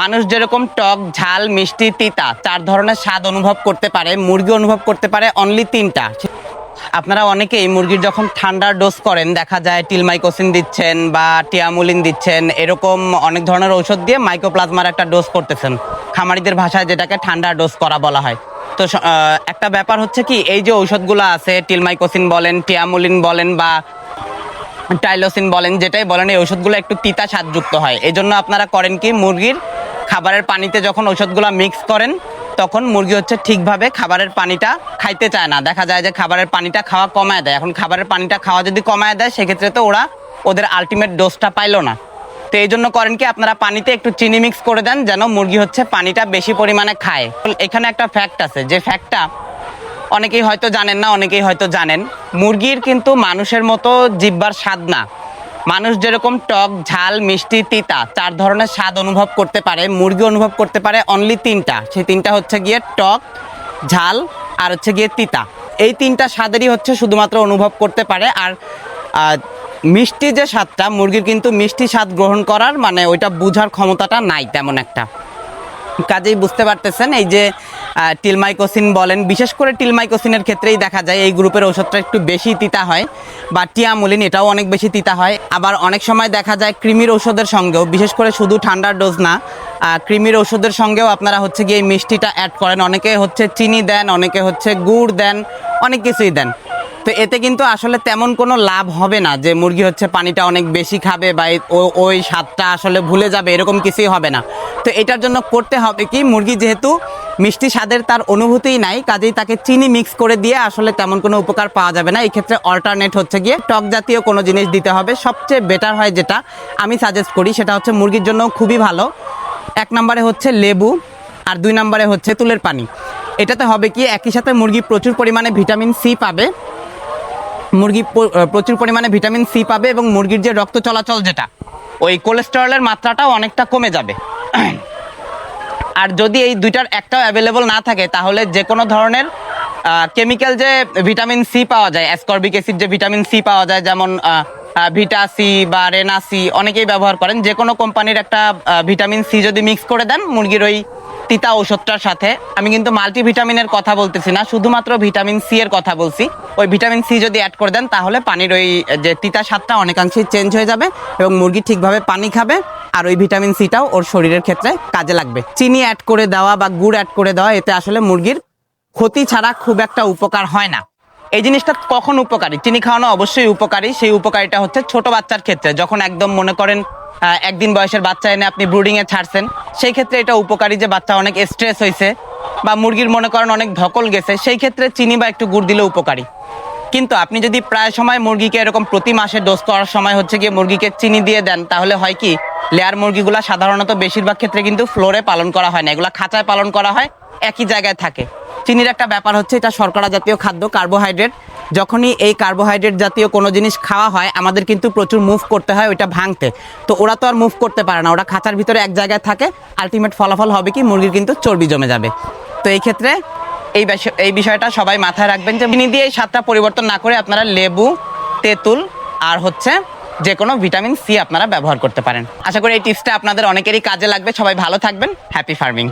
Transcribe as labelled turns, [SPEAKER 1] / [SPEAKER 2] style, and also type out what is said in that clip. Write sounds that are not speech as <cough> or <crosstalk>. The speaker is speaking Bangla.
[SPEAKER 1] মানুষ যেরকম টক, ঝাল, মিষ্টি, তিতা, চার ধরনের স্বাদ অনুভব করতে পারে, মুরগি অনুভব করতে পারে অনলি তিনটা। আপনারা অনেকেই মুরগির যখন ঠান্ডার ডোজ করেন, দেখা যায় টিলমাইকোসিন দিচ্ছেন বা টিয়ামুলিন দিচ্ছেন, এরকম অনেক ধরনের ঔষধ দিয়ে মাইক্রোপ্লাজমার একটা ডোজ করতেছেন। খামারিদের ভাষায় যেটাকে ঠান্ডার ডোজ করা বলা হয়। তো একটা ব্যাপার হচ্ছে কি, এই যে ঔষধগুলো আছে টিলমাইকোসিন বলেন টিয়ামুলিন বলেন বা টাইলোসিন বলেন, যেটাই বলেন, এই ওষুধগুলো একটু তিতা স্বাদযুক্ত হয়। এই জন্য আপনারা করেন কি, মুরগির খাবারের পানিতে যখন ওষুধগুলো মিক্স করেন, তখন মুরগি হচ্ছে ঠিকভাবে খাবারের পানিটা খাইতে চায় না। দেখা যায় যে খাবারের পানিটা খাওয়া কমায় দেয়। এখন খাবারের পানিটা খাওয়া যদি কমায় দেয়, সেক্ষেত্রে তো ওরা ওদের আলটিমেট ডোজটা পাইলো না। তো এই জন্য করেন কি, আপনারা পানিতে একটু চিনি মিক্স করে দেন, যেন মুরগি হচ্ছে পানিটা বেশি পরিমাণে খায়। এখানে একটা ফ্যাক্ট আছে, যে ফ্যাক্টটা অনেকেই হয়তো জানেন না, অনেকেই হয়তো জানেন। মুরগির কিন্তু মানুষের মতো জিব্বার স্বাদ না। মানুষ যেরকম টক, ঝাল, মিষ্টি, তিতা, চার ধরনের স্বাদ অনুভব করতে পারে, মুরগি অনুভব করতে পারে অনলি তিনটা। সেই তিনটা হচ্ছে গিয়ে টক, ঝাল আর হচ্ছে গিয়ে তিতা। এই তিনটা স্বাদেরই হচ্ছে শুধুমাত্র অনুভব করতে পারে আর মিষ্টি যে স্বাদটা, মুরগির কিন্তু মিষ্টি স্বাদ গ্রহণ করার মানে ওইটা বোঝার ক্ষমতাটা নাই তেমন একটা। কাজেই বুঝতে পারতেছেন, এই যে টিলমাইকোসিন বলেন, বিশেষ করে টিলমাইকোসিনের ক্ষেত্রেই দেখা যায় এই গ্রুপের ওষুধটা একটু বেশি তিতা হয়, বা টিয়ামুলিন এটাও অনেক বেশি তিতা হয়। আবার অনেক সময় দেখা যায় কৃমির ওষুধের সঙ্গেও, বিশেষ করে শুধু ঠান্ডার ডোজ না কৃমির ওষুধের সঙ্গেও আপনারা হচ্ছে গিয়ে মিষ্টিটা অ্যাড করেন। অনেকে হচ্ছে চিনি দেন, অনেকে হচ্ছে গুড় দেন, অনেক কিছুই দেন। তো এতে কিন্তু আসলে তেমন কোনো লাভ হবে না যে মুরগি হচ্ছে পানিটা অনেক বেশি খাবে বা ওই স্বাদটা আসলে ভুলে যাবে, এরকম কিছুই হবে না। তো এটার জন্য করতে হবে কি, মুরগি যেহেতু মিষ্টি স্বাদের তার অনুভূতিই নাই, কাজেই তাকে চিনি মিক্স করে দিয়ে আসলে তেমন কোনো উপকার পাওয়া যাবে না। এই ক্ষেত্রে অল্টারনেট হচ্ছে গিয়ে টক জাতীয় কোনো জিনিস দিতে হবে। সবচেয়ে বেটার হয় যেটা আমি সাজেস্ট করি, সেটা হচ্ছে মুরগির জন্য খুবই ভালো। এক নম্বরে হচ্ছে লেবু, আর দুই নম্বরে হচ্ছে তুলের পানি। এটাতে হবে কি, একই সাথে মুরগি প্রচুর পরিমাণে ভিটামিন সি পাবে। মুরগি প্রচুর পরিমাণে ভিটামিন সি পাবে এবং মুরগির যে রক্ত চলাচল যেটা, ওই কোলেস্টেরলের মাত্রাটাও অনেকটা কমে যাবে। <clears throat> আর যদি এই দুইটার একটাও অ্যাভেলেবল না থাকে, তাহলে যে কোনো ধরনের কেমিক্যাল যে ভিটামিন সি পাওয়া যায় অ্যাসকর্বিক অ্যাসিড যে ভিটামিন সি পাওয়া যায়, যেমন ভিটা সি বা রেনা সি অনেকেই ব্যবহার করেন। যে কোনো কোম্পানির একটা ভিটামিন সি যদি মিক্স করে দেন, মুরগির ওই তিতা ঔষধটার সাথে। আমি কিন্তু মাল্টিভিটামিনের কথা বলতেছি না, শুধুমাত্র ভিটামিন সি এর কথা বলছি। ওই ভিটামিন সি যদি অ্যাড করে দেন, তাহলে পানির ওই যে তিতা স্বাদটা অনেকাংশেই চেঞ্জ হয়ে যাবে এবং মুরগি ঠিকভাবে পানি খাবে আর ওই ভিটামিন সিটাও ওর শরীরের ক্ষেত্রে কাজে লাগবে। চিনি অ্যাড করে দেওয়া বা গুড় অ্যাড করে দেওয়া, এতে আসলে মুরগির ক্ষতি ছাড়া খুব একটা উপকার হয় না। এই জিনিসটা কখন উপকারী? চিনি খাওয়ানো অবশ্যই উপকারী। সেই উপকারিতা হচ্ছে ছোট বাচ্চার ক্ষেত্রে, যখন একদম মনে করেন একদিন বয়সের বাচ্চা এনে আপনি ব্রুডিং এ ছাড়ছেন। সেই ক্ষেত্রে এটা উপকারী যে বাচ্চা অনেক স্ট্রেস হয়েছে বা মুরগির মনে করেন অনেক ধকল গেছে, সেই ক্ষেত্রে চিনি বা একটু গুড় দিলে উপকারী। কিন্তু আপনি যদি প্রায় সময় মুরগিকে এরকম প্রতি মাসে ডোজ করার সময় হচ্ছে গিয়ে মুরগিকে চিনি দিয়ে দেন, তাহলে হয় কি লেয়ার মুরগিগুলা সাধারণত বেশিরভাগ ক্ষেত্রে কিন্তু ফ্লোরে পালন করা হয় না, এগুলা খাঁচায় পালন করা হয়, একই জায়গায় থাকে। চিনির একটা ব্যাপার হচ্ছে এটা শর্করা জাতীয় খাদ্য কার্বোহাইড্রেট যখনই এই কার্বোহাইড্রেট জাতীয় কোনো জিনিস খাওয়া হয়, আমাদের কিন্তু প্রচুর মুভ করতে হয় ওইটা ভাঙতে। তো ওরা তো আর মুভ করতে পারে না, ওরা খাঁচার ভিতরে এক জায়গায় থাকে আলটিমেট ফলাফল হবে কি মুরগির কিন্তু চর্বি জমে যাবে। তো এই ক্ষেত্রে এই এই বিষয়টা সবাই মাথায় রাখবেন যে চিনি দিয়ে এই স্বাদটা পরিবর্তন না করে আপনারা লেবু, তেঁতুল আর হচ্ছে যে কোনো ভিটামিন সি আপনারা ব্যবহার করতে পারেন। আশা করি এই টিপসটা আপনাদের অনেকেরই কাজে লাগবে। সবাই ভালো থাকবেন। Happy farming